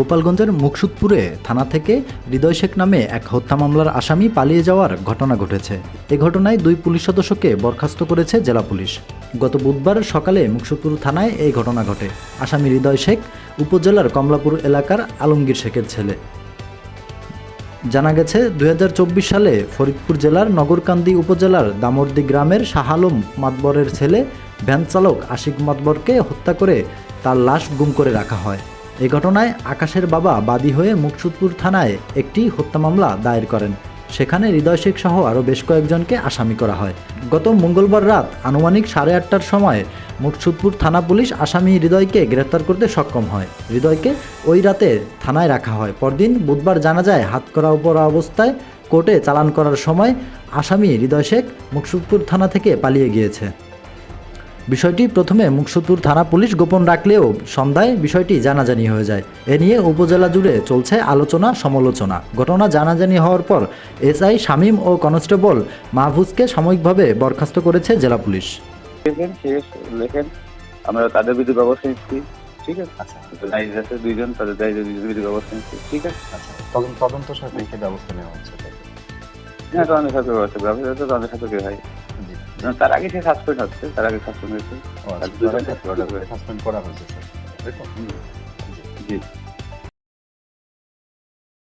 গোপালগঞ্জের মুকসুদপুরে থানা থেকে হৃদয় শেখ নামে এক হত্যা মামলার আসামি পালিয়ে যাওয়ার ঘটনা ঘটেছে। এ ঘটনায় দুই পুলিশ সদস্যকে বরখাস্ত করেছে জেলা পুলিশ। গত বুধবার সকালে মুকসুদপুর থানায় এই ঘটনা ঘটে। আসামি হৃদয় শেখ উপজেলার কমলাপুর এলাকার আলমগীর শেখের ছেলে। জানা গেছে দু হাজার চব্বিশ সালে ফরিদপুর জেলার নগরকান্দি উপজেলার দামর্দি গ্রামের শাহ আলম মাতবরের ছেলে, ভ্যান চালক আশিক মাতবরকে হত্যা করে তার লাশ গুম করে রাখা হয়। এই ঘটনায় আকাশের বাবা বাদী হয়ে মুকসুদপুর থানায় একটি হত্যা মামলা দায়ের করেন। সেখানে হৃদয় শেখ সহ আরও বেশ কয়েকজনকে আসামি করা হয়। গত মঙ্গলবার রাত আনুমানিক সাড়ে আটটার সময় মুকসুদপুর থানা পুলিশ আসামি হৃদয়কে গ্রেফতার করতে সক্ষম হয়। হৃদয়কে ওই রাতে থানায় রাখা হয়। পরদিন বুধবার জানা যায় হাত করা পরা অবস্থায় কোর্টে চালান করার সময় আসামি হৃদয় শেখ মুকসুদপুর থানা থেকে পালিয়ে গিয়েছে। বিষয়টি প্রথমে মুকসুদপুর থানা পুলিশ গোপন রাখলেও সন্ধ্যায় বিষয়টি জানাজানি হয়ে যায়। এ নিয়ে উপজেলা জুড়ে চলছে আলোচনা সমালোচনা। ঘটনা জানাজানি হওয়ার পর এসআই শামীম ও কনস্টেবল মাহফুজকে সাময়িকভাবে বরখাস্ত করেছে জেলা পুলিশ। লেখেন আমরা তাদের বিরুদ্ধে ব্যবস্থা নিচ্ছি ঠিক আছে? আচ্ছা। আছে দুইজন তাদের দায়ী বিরুদ্ধে ব্যবস্থা নিচ্ছি ঠিক আছে? আচ্ছা। তদন্ত তদন্ত সাপেক্ষে ব্যবস্থা নেওয়া হচ্ছে? হ্যাঁ তোমাদের সাথে ব্যবস্থা ব্যবস্থা তো তোমাদের সাথে হয়। না, তার আগে সে সাসপেন্ড হচ্ছে তার আগে সাসপেন্ড হয়েছে। ও আচ্ছা সাসপেন্ড করা হয়েছে। স্যার। জি।